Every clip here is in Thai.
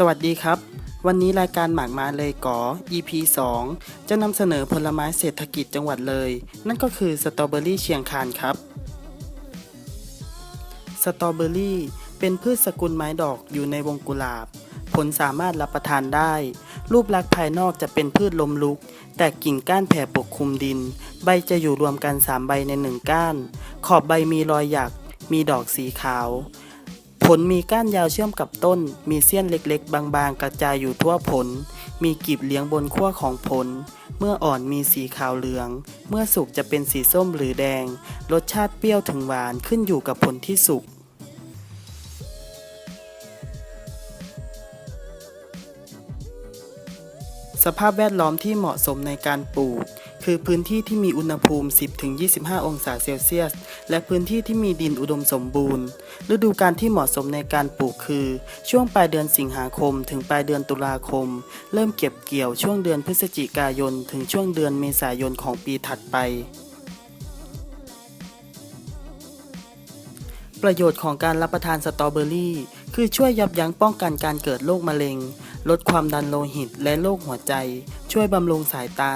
สวัสดีครับ วันนี้รายการหมากมาเลยกอ EP 2 จะนำเสนอผลไม้เศรษฐกิจจังหวัดเลย นั่นก็คือสตรอเบอรี่เชียงคานครับ สตรอเบอรี่เป็นพืชสกุลไม้ดอกอยู่ในวงกุหลาบ ผลสามารถรับประทานได้ รูปลักษณ์ภายนอกจะเป็นพืชลมลุก แต่กิ่งก้านแผ่ปกคลุมดิน ใบจะอยู่รวมกัน 3 ใบใน 1 ก้าน ขอบใบมีรอยหยัก มีดอกสีขาว ผลมีก้านยาวเชื่อมกับต้น มีเสี้ยนเล็กๆ บางๆ กระจายอยู่ทั่วผล มีกีบเลี้ยงบนขั้วของผล เมื่ออ่อนมีสีขาวเหลือง เมื่อสุกจะเป็นสีส้มหรือแดง รสชาติเปรี้ยวถึงหวานขึ้นอยู่กับผลที่สุกสภาพแวดล้อมที่เหมาะสมในการปลูก คือพื้นที่ที่มีอุณหภูมิ 10-25 องศาเซลเซียส และพื้นที่ที่มีดินอุดมสมบูรณ์ ฤดูกาลที่เหมาะสมในการปลูกคือ ช่วงปลายเดือนสิงหาคม ถึงปลายเดือนตุลาคม เริ่มเก็บเกี่ยวช่วงเดือนพฤศจิกายน ถึงช่วงเดือนเมษายนของปีถัดไปประโยชน์ของการรับประทานสตรอเบอรี่ คือช่วยยับยั้งป้องกันการเกิดโรคมะเร็ง ลดความดันโลหิตและโรคหัวใจ ช่วยบำรุงสายตา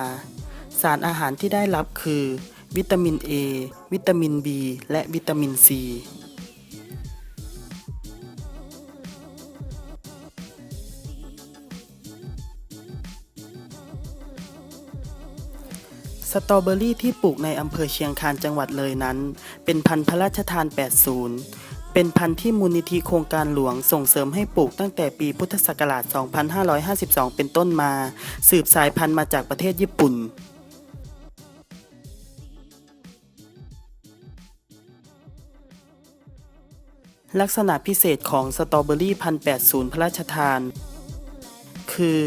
สารอาหารที่ได้รับคือ วิตามิน A วิตามิน B และวิตามิน C สตรอเบอรี่ที่ปลูกในอำเภอเชียงคานจังหวัดเลยนั้น เป็นพันธุ์พระราชทาน 80 เป็นพันธุ์ที่มูลนิธิโครงการหลวงส่งเสริมให้ปลูกตั้งแต่ปีพุทธศักราช 2552 เป็นต้นมา สืบสายพันธุ์มาจากประเทศญี่ปุ่น ลักษณะพิเศษของสตรอเบอรี่พันแปดศูนย์พระราชทาน คือ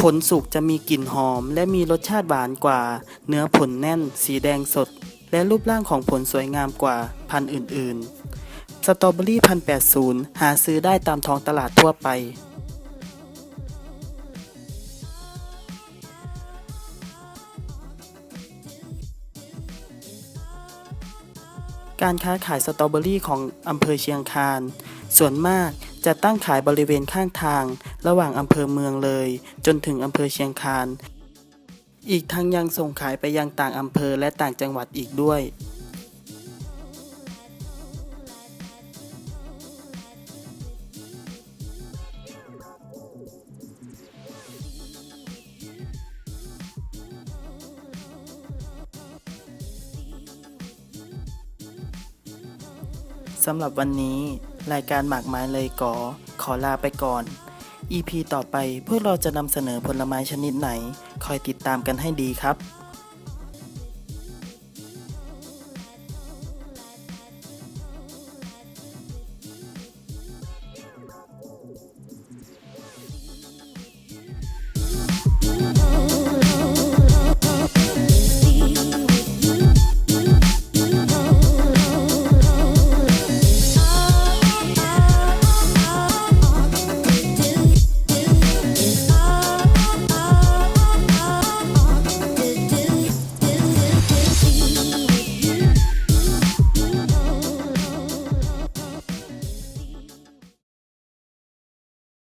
ผลสุกจะมีกลิ่นหอม และมีรสชาติหวานกว่า เนื้อผลแน่น สีแดงสด และรูปร่างของผลสวยงามกว่าพันธุ์อื่น ๆ สตรอเบอรี่พันแปดศูนย์หาซื้อได้ตามท้องตลาดทั่วไป การค้าขายสตรอเบอรี่ของอำเภอเชียงคาน ส่วนมากจะตั้งขายบริเวณข้างทาง ระหว่างอำเภอเมืองเลย จนถึงอำเภอเชียงคาน อีกทั้งยังส่งขายไปยังต่างอำเภอและต่างจังหวัดอีกด้วย สำหรับวันนี้ รายการหมากไม้เลยกอ ขอลาไปก่อน EP ต่อไปพวกเราจะนำเสนอผลไม้ชนิดไหน คอยติดตามกันให้ดีครับ